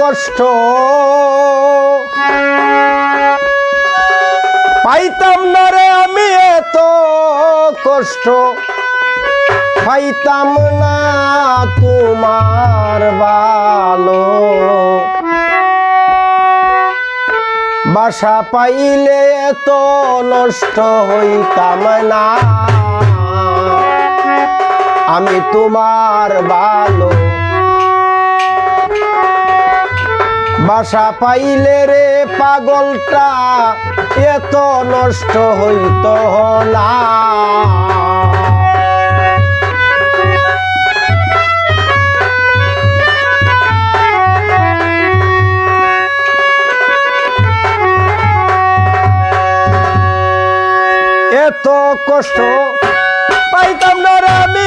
কষ্ট। পাইতাম না রে আমি এত কষ্ট। পাইতাম না তোমার ভালো বাসা পাইলে এত নষ্ট হইতাম না। আমি তোমার ভালো বাসা পাইলে রে পাগলটা এত নষ্ট হইত না। এত কষ্ট পাইতাম না রে আমি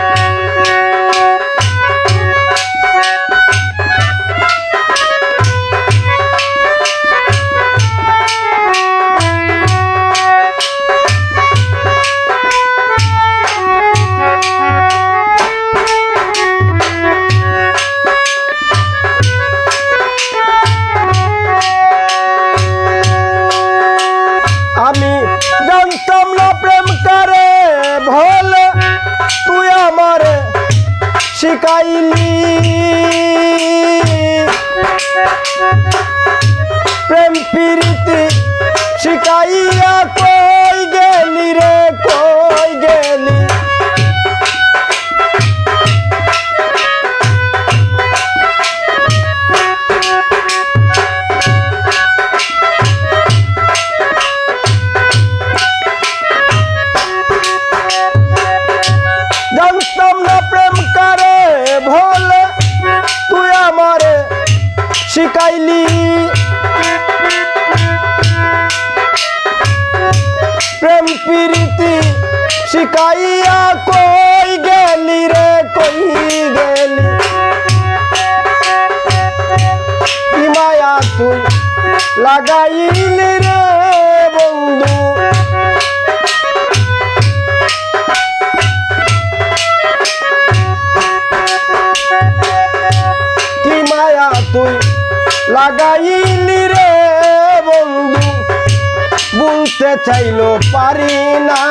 শিখাইলি। প্রেম প্রীতি শিখাইয়া শিখাইয়া কই গেলি রে, কই গেলি? মায়া তুই লাগাইলি রে, বন্ধু? কি মায়া তুই লাগাইলি রে, বন্ধু? বলতে চাইলো পারি না।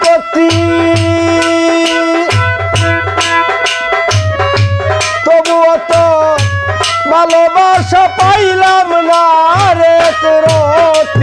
কি করতি তবুও তো ভালোবাসা পাইলাম না রে রতি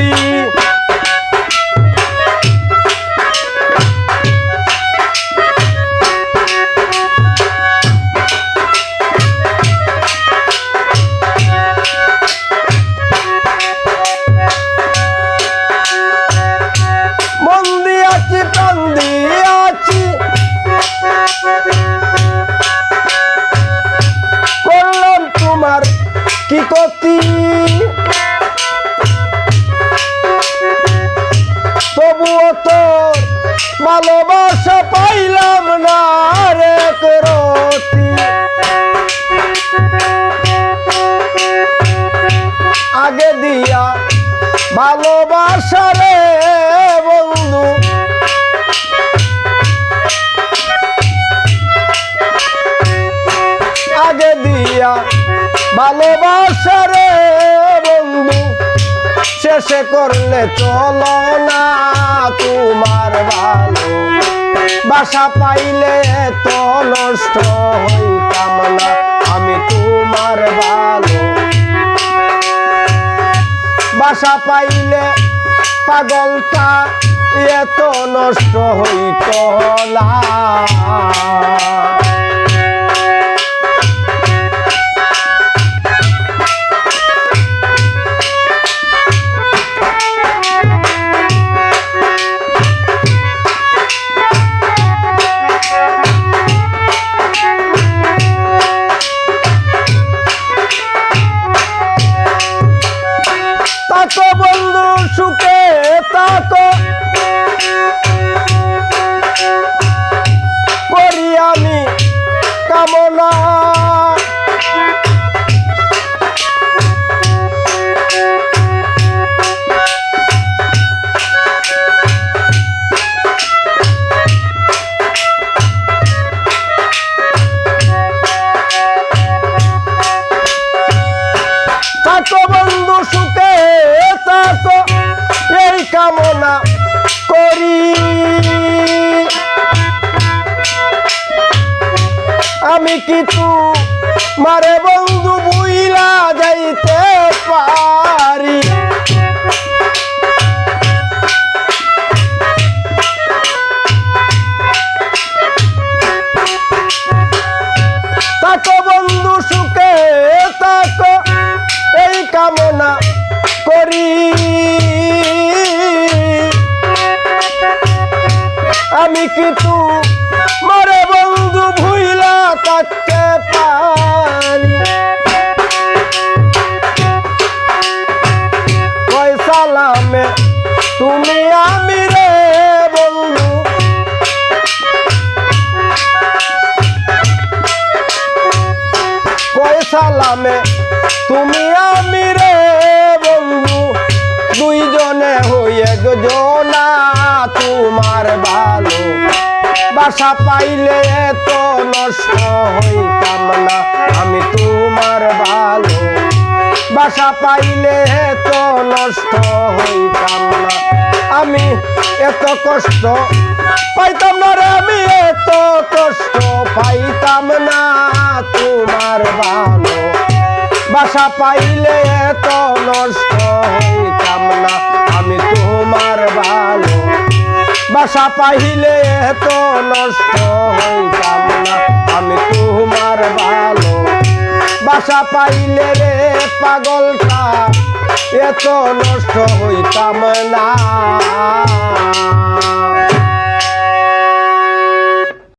ভালোবাসা রে বন্ধু। আগে দিয়া ভালোবাসা রে বন্ধু বিদেশে করলে চলো না তোমার ভালো বাসা পাইলে তো নষ্ট হইতাম না। বাসা পাইলে পাগলটা এত নষ্ট হইত না। আমি কিন্তু মরে বন্ধু, ভুইলা থাকতে পারি। সালামে, তুমি আমি রে বন্ধু। কয় সালামে, তুমি আমি রে বন্ধু। দুইজনে গজনা তোমার ভালো বাসা পাইলে তো নষ্ট হইতাম না। আমি তোমার ভালো। বাসা পাইলে তো নষ্ট হইতাম না। আমি এত কষ্ট পাইতাম না রে, আমি এত কষ্ট পাইতাম না। তোমার ভালো। বাসা পাইলে এত নষ্ট হইতাম বাসা পাহিলে এত নষ্ট হইতাম না। আমি তোমার ভালো বাসা পাইলে রে পাগলটা এত নষ্ট হইতাম না।